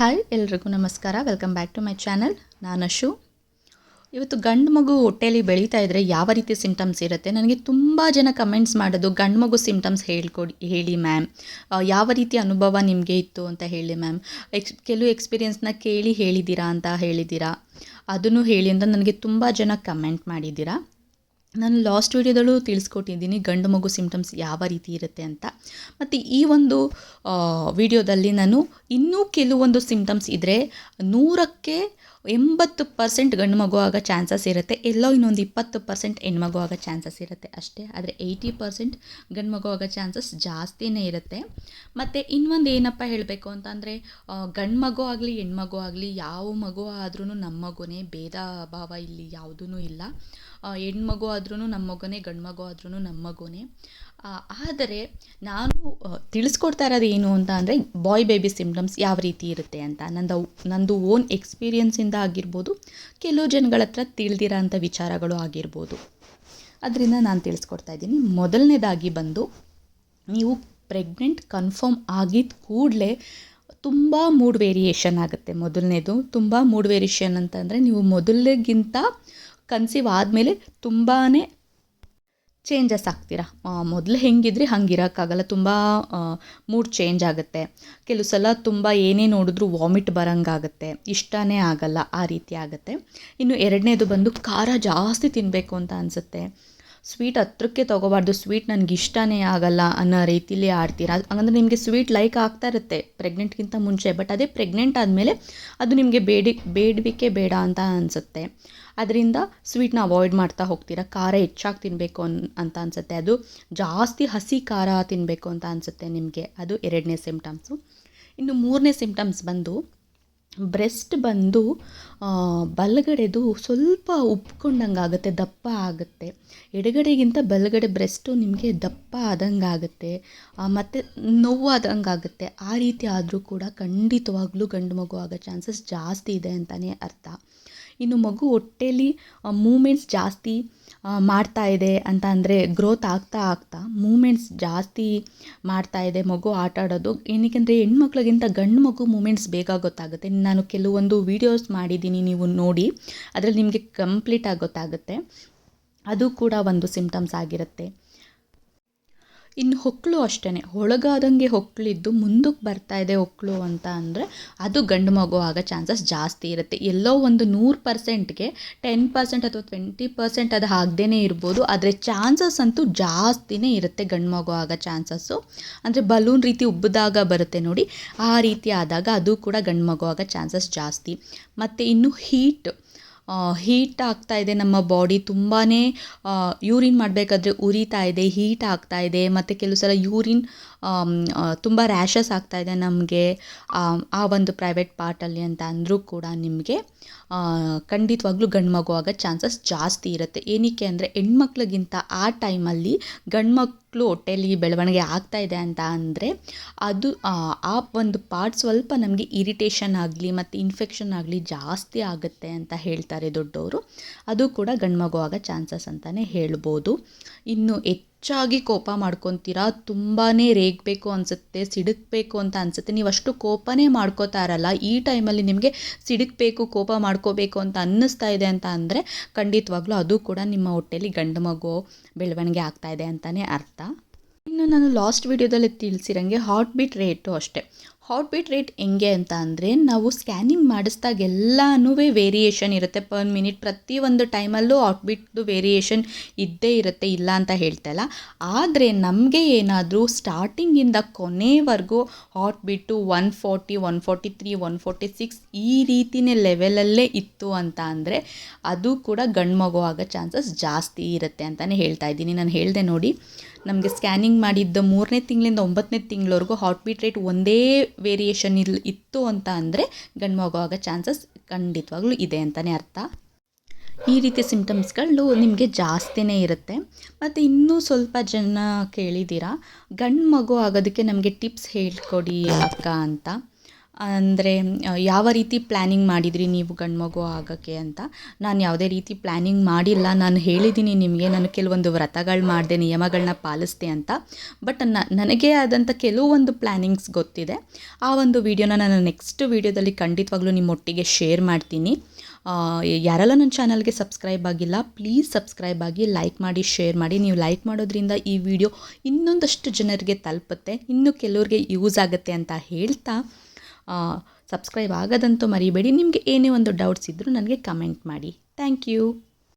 Hi, ಎಲ್ರಿಗೂ ನಮಸ್ಕಾರ. Welcome back to my channel ನಾನು ಅಶು. ಇವತ್ತು ಗಂಡು ಮಗು ಹೊಟ್ಟೆಯಲ್ಲಿ ಬೆಳೀತಾ ಇದ್ದರೆ ಯಾವ ರೀತಿ ಸಿಂಟಮ್ಸ್ ಇರುತ್ತೆ? ನನಗೆ ತುಂಬ ಜನ ಕಮೆಂಟ್ಸ್ ಮಾಡೋದು ಗಂಡು ಮಗು ಸಿಂಟಮ್ಸ್ ಹೇಳ್ಕೊಡಿ, ಹೇಳಿ ಮ್ಯಾಮ್ ಯಾವ ರೀತಿ ಅನುಭವ ನಿಮಗೆ ಇತ್ತು ಅಂತ ಹೇಳಿ ಮ್ಯಾಮ್ ಎಕ್ಸ್ ಕೆಲವು ಎಕ್ಸ್ಪೀರಿಯೆನ್ಸ್ನ ಕೇಳಿ ಹೇಳಿದ್ದೀರಾ ಅಂತ ಹೇಳಿದ್ದೀರಾ? ಅದನ್ನು ಹೇಳಿ ಅಂತ ನನಗೆ ತುಂಬ ಜನ ಕಮೆಂಟ್ ಮಾಡಿದ್ದೀರಾ. ನಾನು ಲಾಸ್ಟ್ ವೀಡಿಯೋದಲ್ಲೂ ತಿಳಿಸ್ಕೊಟ್ಟಿದ್ದೀನಿ ಗಂಡು ಮಗು ಸಿಮ್ಟಮ್ಸ್ ಯಾವ ರೀತಿ ಇರುತ್ತೆ ಅಂತ. ಮತ್ತು ಈ ಒಂದು ವಿಡಿಯೋದಲ್ಲಿ ನಾನು ಇನ್ನೂ ಕೆಲವೊಂದು ಸಿಮ್ಟಮ್ಸ್ ಇದ್ದರೆ ನೂರಕ್ಕೆ ಎಂಬತ್ತು ಪರ್ಸೆಂಟ್ ಗಂಡು ಮಗು ಆಗೋ ಚಾನ್ಸಸ್ ಇರುತ್ತೆ. ಎಲ್ಲೋ ಇನ್ನೊಂದು ಇಪ್ಪತ್ತು ಪರ್ಸೆಂಟ್ ಹೆಣ್ಮಗು ಆಗೋ ಚಾನ್ಸಸ್ ಇರುತ್ತೆ ಅಷ್ಟೇ. ಆದರೆ ಏಯ್ಟಿ ಪರ್ಸೆಂಟ್ ಗಂಡು ಮಗು ಆಗೋ ಚಾನ್ಸಸ್ ಜಾಸ್ತಿನೇ ಇರುತ್ತೆ. ಮತ್ತು ಇನ್ನೊಂದು ಏನಪ್ಪ ಹೇಳಬೇಕು ಅಂತಂದರೆ ಗಂಡು ಮಗು ಆಗಲಿ ಹೆಣ್ಮಗು ಆಗಲಿ, ಯಾವ ಮಗು ಆದ್ರೂ ನಮ್ಮ ಮಗುನೇ ಭೇದ ಭಾವ ಇಲ್ಲಿ ಯಾವುದೂ ಇಲ್ಲ. ಹೆಣ್ಮಗು ಆದ್ರೂ ನಮ್ಮ ಮಗುನೇ, ಗಂಡು ಮಗು ಆದ್ರೂ ನಮ್ಮ ಮಗುನೇ. ಆದರೆ ನಾನು ತಿಳಿಸ್ಕೊಡ್ತಾ ಇರೋದು ಏನು ಅಂತ ಅಂದರೆ ಬಾಯ್ ಬೇಬಿ ಸಿಮ್ಟಮ್ಸ್ ಯಾವ ರೀತಿ ಇರುತ್ತೆ ಅಂತ. ನಂದು ನಂದು ಓನ್ ಎಕ್ಸ್ಪೀರಿಯನ್ಸಿಂದ ಆಗಿರ್ಬೋದು, ಕೆಲವು ಜನಗಳ ಹತ್ರ ತಿಳಿದಿರೋ ಅಂಥ ವಿಚಾರಗಳು ಆಗಿರ್ಬೋದು. ಅದರಿಂದ ನಾನು ತಿಳಿಸ್ಕೊಡ್ತಾ ಇದ್ದೀನಿ. ಮೊದಲನೇದಾಗಿ ಬಂದು, ನೀವು ಪ್ರೆಗ್ನೆಂಟ್ ಕನ್ಫರ್ಮ್ ಆಗಿದ್ದ ಕೂಡಲೇ ತುಂಬ ಮೂಡ್ ವೇರಿಯೇಷನ್ ಆಗುತ್ತೆ. ಮೊದಲನೇದು ತುಂಬ ಮೂಡ್ ವೇರಿಯೇಷನ್ ಅಂತಂದರೆ ನೀವು ಮೊದಲಿಗಿಂತ ಕನ್ಸೀವ್ ಆದಮೇಲೆ ತುಂಬಾ ಚೇಂಜಸ್ ಆಗ್ತೀರಾ? ಮೊದಲು ಹೆಂಗಿದ್ರಿ, ಹಂಗಿರೋಕ್ಕಾಗಲ್ಲ. ತುಂಬ ಮೂಡ್ ಚೇಂಜ್ ಆಗುತ್ತೆ. ಕೆಲವು ಸಲ ತುಂಬ ಏನೇ ನೋಡಿದ್ರೂ ವಾಮಿಟ್ ಬರೋಂಗಾಗುತ್ತೆ. ಇಷ್ಟನೇ ಆಗಲ್ಲ, ಆ ರೀತಿ ಆಗುತ್ತೆ. ಇನ್ನು ಎರಡನೇದು ಬಂದು ಖಾರ ಜಾಸ್ತಿ ತಿನ್ನಬೇಕು ಅಂತ ಅನಿಸುತ್ತೆ. ಸ್ವೀಟ್ ಹತ್ರಕ್ಕೆ ತೊಗೋಬಾರ್ದು. ಸ್ವೀಟ್ ನನಗೆ ಇಷ್ಟನೇ ಆಗಲ್ಲ ಅನ್ನೋ ರೀತಿಲಿ ಆಡ್ತೀರಾ? ಹಂಗಂದ್ರೆ ನಿಮಗೆ ಸ್ವೀಟ್ ಲೈಕ್ ಆಗ್ತಾ ಇರುತ್ತೆ. ಪ್ರೆಗ್ನೆಂಟ್ಗಿಂತ ಮುಂಚೆ. ಬಟ್ ಅದೇ ಪ್ರೆಗ್ನೆಂಟ್ ಆದಮೇಲೆ ಅದು ನಿಮಗೆ ಬೇಡಿ ಬೇಡಬೇಕೇ ಬೇಡ ಅಂತ ಅನಿಸುತ್ತೆ. ಅದರಿಂದ ಸ್ವೀಟ್ನ ಅವಾಯ್ಡ್ ಮಾಡ್ತಾ ಹೋಗ್ತೀರಾ? ಖಾರ ಹೆಚ್ಚಾಗಿ ತಿನ್ನಬೇಕು ಅನ್, ಅಂತ ಅನಿಸುತ್ತೆ. ಅದು ಜಾಸ್ತಿ ಹಸಿ ಖಾರ ತಿನ್ನಬೇಕು ಅಂತ ಅನಿಸುತ್ತೆ ನಿಮಗೆ. ಅದು ಎರಡನೇ ಸಿಮ್ಟಮ್ಸು ಇನ್ನು ಮೂರನೇ ಸಿಮ್ಟಮ್ಸ್ ಬಂದು ಬ್ರೆಸ್ಟ್ ಬಂದು ಬಲಗಡೆದು ಸ್ವಲ್ಪ ಉಪ್ಕೊಂಡಂಗೆ ಆಗುತ್ತೆ, ದಪ್ಪ ಆಗುತ್ತೆ. ಎಡಗಡೆಗಿಂತ ಬಲಗಡೆ ಬ್ರೆಸ್ಟು ನಿಮಗೆ ದಪ್ಪ ಆದಂಗೆ ಆಗುತ್ತೆ. ಮತ್ತು ನೋವಾದಂಗೆ ಆಗುತ್ತೆ. ಆ ರೀತಿ ಆದರೂ ಕೂಡ ಖಂಡಿತವಾಗ್ಲೂ ಗಂಡು ಮಗು ಆಗೋ ಚಾನ್ಸಸ್ ಜಾಸ್ತಿ ಇದೆ ಅಂತಲೇ ಅರ್ಥ. ಇನ್ನು ಮಗು ಹೊಟ್ಟೇಲಿ ಮೂಮೆಂಟ್ಸ್ ಜಾಸ್ತಿ ಮಾಡ್ತಾ ಇದೆ ಅಂತ ಅಂದರೆ ಗ್ರೋತ್ ಆಗ್ತಾ ಆಗ್ತಾ ಮೂಮೆಂಟ್ಸ್ ಜಾಸ್ತಿ ಮಾಡ್ತಾ ಇದೆ ಮಗು ಆಟ ಆಡೋದು. ಏನಕ್ಕೆಂದರೆ ಹೆಣ್ಮಕ್ಳಿಗಿಂತ ಗಂಡು ಮಗು ಮೂಮೆಂಟ್ಸ್ ಬೇಗ ಗೊತ್ತಾಗುತ್ತೆ. ನಾನು ಕೆಲವೊಂದು ವೀಡಿಯೋಸ್ ಮಾಡಿದ್ದೀನಿ ನೀವು ನೋಡಿ, ಅದರಲ್ಲಿ ನಿಮಗೆ ಕಂಪ್ಲೀಟಾಗಿ ಗೊತ್ತಾಗುತ್ತೆ. ಅದು ಕೂಡ ಒಂದು ಸಿಂಪ್ಟಮ್ಸ್ ಆಗಿರುತ್ತೆ. ಇನ್ನು ಹೊಕ್ಕಳು ಅಷ್ಟೇ ಒಳಗಾದಂಗೆ ಹೊಕ್ಕಳಿದ್ದು ಮುಂದಕ್ಕೆ ಬರ್ತಾ ಇದೆ ಹೊಕ್ಕಳು ಅಂತ ಅಂದರೆ ಅದು ಗಂಡು ಮಗು ಆಗೋ ಚಾನ್ಸಸ್ ಜಾಸ್ತಿ ಇರುತ್ತೆ. ಎಲ್ಲೋ ಒಂದು ನೂರು ಪರ್ಸೆಂಟ್ಗೆ ಟೆನ್ ಪರ್ಸೆಂಟ್ ಅಥವಾ ಟ್ವೆಂಟಿ ಪರ್ಸೆಂಟ್ ಅದು ಆಗದೇ ಇರ್ಬೋದು. ಆದರೆ ಚಾನ್ಸಸ್ ಅಂತೂ ಜಾಸ್ತಿನೇ ಇರುತ್ತೆ ಗಂಡು ಮಗು ಆಗೋ ಚಾನ್ಸಸ್ಸು ಅಂದರೆ ಬಲೂನ್ ರೀತಿ ಉಬ್ಬಿದಾಗ ಬರುತ್ತೆ ನೋಡಿ. ಆ ರೀತಿ ಆದಾಗ ಅದು ಕೂಡ ಗಂಡು ಮಗು ಆಗೋ ಚಾನ್ಸಸ್ ಜಾಸ್ತಿ. ಮತ್ತು ಇನ್ನು ಹೀಟ್ ಹೀಟ್ ಆಗ್ತಾ ಇದೆ, ನಮ್ಮ ಬಾಡಿ ತುಂಬಾ ಯೂರಿನ್ ಮಾಡಬೇಕಾದ್ರೆ ಉರಿತಾ ಇದೆ ಹೀಟ್ ಆಗ್ತಾ ಇದೆ, ಮತ್ತು ಕೆಲವು ಸಲ ಯೂರಿನ್ ತುಂಬ ರ್ಯಾಷಸ್ ಇದೆ ನಮಗೆ, ಆ ಒಂದು ಪ್ರೈವೇಟ್ ಪಾರ್ಟಲ್ಲಿ ಅಂತ ಅಂದರೂ ಕೂಡ ನಿಮಗೆ. ಖಂಡಿತವಾಗ್ಲೂ ಗಂಡು ಮಗು ಆಗೋ ಚಾನ್ಸಸ್ ಜಾಸ್ತಿ ಇರುತ್ತೆ. ಏನಕ್ಕೆ ಅಂದರೆ ಹೆಣ್ಮಕ್ಳಿಗಿಂತ ಆ ಟೈಮಲ್ಲಿ ಗಂಡು ಮಕ್ಕಳು ಹೊಟ್ಟೆಯಲ್ಲಿ ಬೆಳವಣಿಗೆ ಆಗ್ತಾ ಇದೆ ಅಂತ ಅಂದರೆ ಅದು, ಆ ಒಂದು ಪಾರ್ಟ್ ಸ್ವಲ್ಪ ನಮಗೆ ಇರಿಟೇಷನ್ ಆಗಲಿ ಮತ್ತು ಇನ್ಫೆಕ್ಷನ್ ಆಗಲಿ ಜಾಸ್ತಿ ಆಗುತ್ತೆ ಅಂತ ಹೇಳ್ತಾರೆ ದೊಡ್ಡವರು. ಅದು ಕೂಡ ಗಂಡು ಮಗು ಆಗೋ ಚಾನ್ಸಸ್ ಅಂತಲೇ ಹೇಳ್ಬೋದು. ಇನ್ನು ಹೆಚ್ಚಾಗಿ ಕೋಪ ಮಾಡ್ಕೊತೀರಾ? ತುಂಬಾ ರೇಗಬೇಕು ಅನಿಸುತ್ತೆ, ಸಿಡುಕಬೇಕು ಅಂತ ಅನಿಸುತ್ತೆ. ನೀವು ಅಷ್ಟು ಕೋಪನೇ ಮಾಡ್ಕೋತಾ ಇರಲ್ಲ. ಈ ಟೈಮಲ್ಲಿ ನಿಮಗೆ ಸಿಡುಕಬೇಕು, ಕೋಪ ಮಾಡ್ಕೋಬೇಕು ಅಂತ ಅನ್ನಿಸ್ತಾ ಇದೆ ಅಂತ ಅಂದರೆ ಖಂಡಿತವಾಗ್ಲೂ ಅದು ಕೂಡ ನಿಮ್ಮ ಹೊಟ್ಟೆಯಲ್ಲಿ ಗಂಡು ಮಗು ಬೆಳವಣಿಗೆ ಆಗ್ತಾ ಇದೆ ಅಂತಲೇ ಅರ್ಥ. ಇನ್ನು ನಾನು ಲಾಸ್ಟ್ ವೀಡಿಯೋದಲ್ಲಿ ತಿಳಿಸಿರಂಗೆ ಹಾರ್ಟ್ ಬೀಟ್ ರೇಟು ಅಷ್ಟೇ. ಹಾರ್ಟ್ ಬೀಟ್ ರೇಟ್ ಹೆಂಗೆ ಅಂತ ಅಂದರೆ ನಾವು ಸ್ಕ್ಯಾನಿಂಗ್ ಮಾಡಿಸ್ದಾಗ ಎಲ್ಲನೂ ವೇರಿಯೇಷನ್ ಇರುತ್ತೆ. ಪರ್ ಮಿನಿಟ್ ಪ್ರತಿಯೊಂದು ಟೈಮಲ್ಲೂ ಹಾರ್ಟ್ ಬೀಟ್ದು ವೇರಿಯೇಷನ್ ಇದ್ದೇ ಇರುತ್ತೆ, ಇಲ್ಲ ಅಂತ ಹೇಳ್ತಾಯಿಲ್ಲ ಆದರೆ ನಮಗೆ ಏನಾದರೂ ಸ್ಟಾರ್ಟಿಂಗಿಂದ ಕೊನೆವರೆಗೂ heart beat one forty one forty three one forty six ಈ ರೀತಿಯೇ ಲೆವೆಲಲ್ಲೇ ಇತ್ತು ಅಂತ ಅಂದರೆ ಅದು ಕೂಡ ಗಂಡು ಮಗು ಆಗೋ ಚಾನ್ಸಸ್ ಜಾಸ್ತಿ ಇರುತ್ತೆ ಅಂತಲೇ ಹೇಳ್ತಾ ಇದ್ದೀನಿ. ನಾನು ಹೇಳಿದೆ ನೋಡಿ. ನಮಗೆ ಸ್ಕ್ಯಾನಿಂಗ್ ಮಾಡಿದ್ದ ಮೂರನೇ ತಿಂಗಳಿಂದ ಒಂಬತ್ತನೇ ತಿಂಗಳವರೆಗೂ ಹಾರ್ಟ್ ಬೀಟ್ ರೇಟ್ ಒಂದೇ ವೇರಿಯೇಷನ್ ಇಲ್ಲಿ ಇತ್ತು ಅಂತ ಅಂದರೆ ಗಂಡು ಮಗು ಆಗೋ ಚಾನ್ಸಸ್ ಖಂಡಿತವಾಗ್ಲೂ ಇದೆ ಅಂತಲೇ ಅರ್ಥ. ಈ ರೀತಿ ಸಿಂಪ್ಟಮ್ಸ್ಗಳು ನಿಮಗೆ ಜಾಸ್ತಿನೇ ಇರುತ್ತೆ. ಮತ್ತು ಇನ್ನೂ ಸ್ವಲ್ಪ ಜನ ಕೇಳಿದ್ದೀರಾ, ಗಂಡು ಮಗು ಆಗೋದಕ್ಕೆ ನಮಗೆ ಟಿಪ್ಸ್ ಹೇಳ್ಕೊಡಿ ಅಕ್ಕ ಅಂತ. ಅಂದರೆ ಯಾವ ರೀತಿ ಪ್ಲ್ಯಾನಿಂಗ್ ಮಾಡಿದ್ರಿ ನೀವು ಗಂಡು ಮಗು ಆಗೋಕ್ಕೆ ಅಂತ? ನಾನು ಯಾವುದೇ ರೀತಿ ಪ್ಲ್ಯಾನಿಂಗ್ ಮಾಡಿಲ್ಲ. ನಾನು ಹೇಳಿದ್ದೀನಿ ನಿಮಗೆ, ನಾನು ಕೆಲವೊಂದು ವ್ರತಗಳು ಮಾಡಿದೆ ನಿಯಮಗಳನ್ನ ಪಾಲಿಸ್ದೆ ಅಂತ. ಬಟ್ ನನಗೆ ಆದಂಥ ಕೆಲವೊಂದು ಪ್ಲ್ಯಾನಿಂಗ್ಸ್ ಗೊತ್ತಿದೆ. ಆ ಒಂದು ವಿಡಿಯೋನ ನಾನು ನೆಕ್ಸ್ಟ್ ವಿಡಿಯೋದಲ್ಲಿ ಖಂಡಿತವಾಗ್ಲೂ ನಿಮ್ಮೊಟ್ಟಿಗೆ ಶೇರ್ ಮಾಡ್ತೀನಿ. ಯಾರೆಲ್ಲ ನನ್ನ ಚಾನಲ್ಗೆ ಸಬ್ಸ್ಕ್ರೈಬ್ ಆಗಿಲ್ಲ ಪ್ಲೀಸ್ ಸಬ್ಸ್ಕ್ರೈಬ್ ಆಗಿ ಲೈಕ್ ಮಾಡಿ ಶೇರ್ ಮಾಡಿ. ನೀವು ಲೈಕ್ ಮಾಡೋದ್ರಿಂದ ಈ ವಿಡಿಯೋ ಇನ್ನೊಂದಷ್ಟು ಜನರಿಗೆ ತಲುಪುತ್ತೆ. ಇನ್ನು ಕೆಲವ್ರಿಗೆ ಯೂಸ್ ಆಗುತ್ತೆ ಅಂತ ಹೇಳ್ತಾ ಸಬ್ಸ್ಕ್ರೈಬ್ ಆಗೋದಂತೂ ಮರಿಬೇಡಿ. ನಿಮಗೆ ಏನೇ ಒಂದು ಡೌಟ್ಸ್ ಇದ್ದರೂ ನನಗೆ ಕಮೆಂಟ್ ಮಾಡಿ. Thank you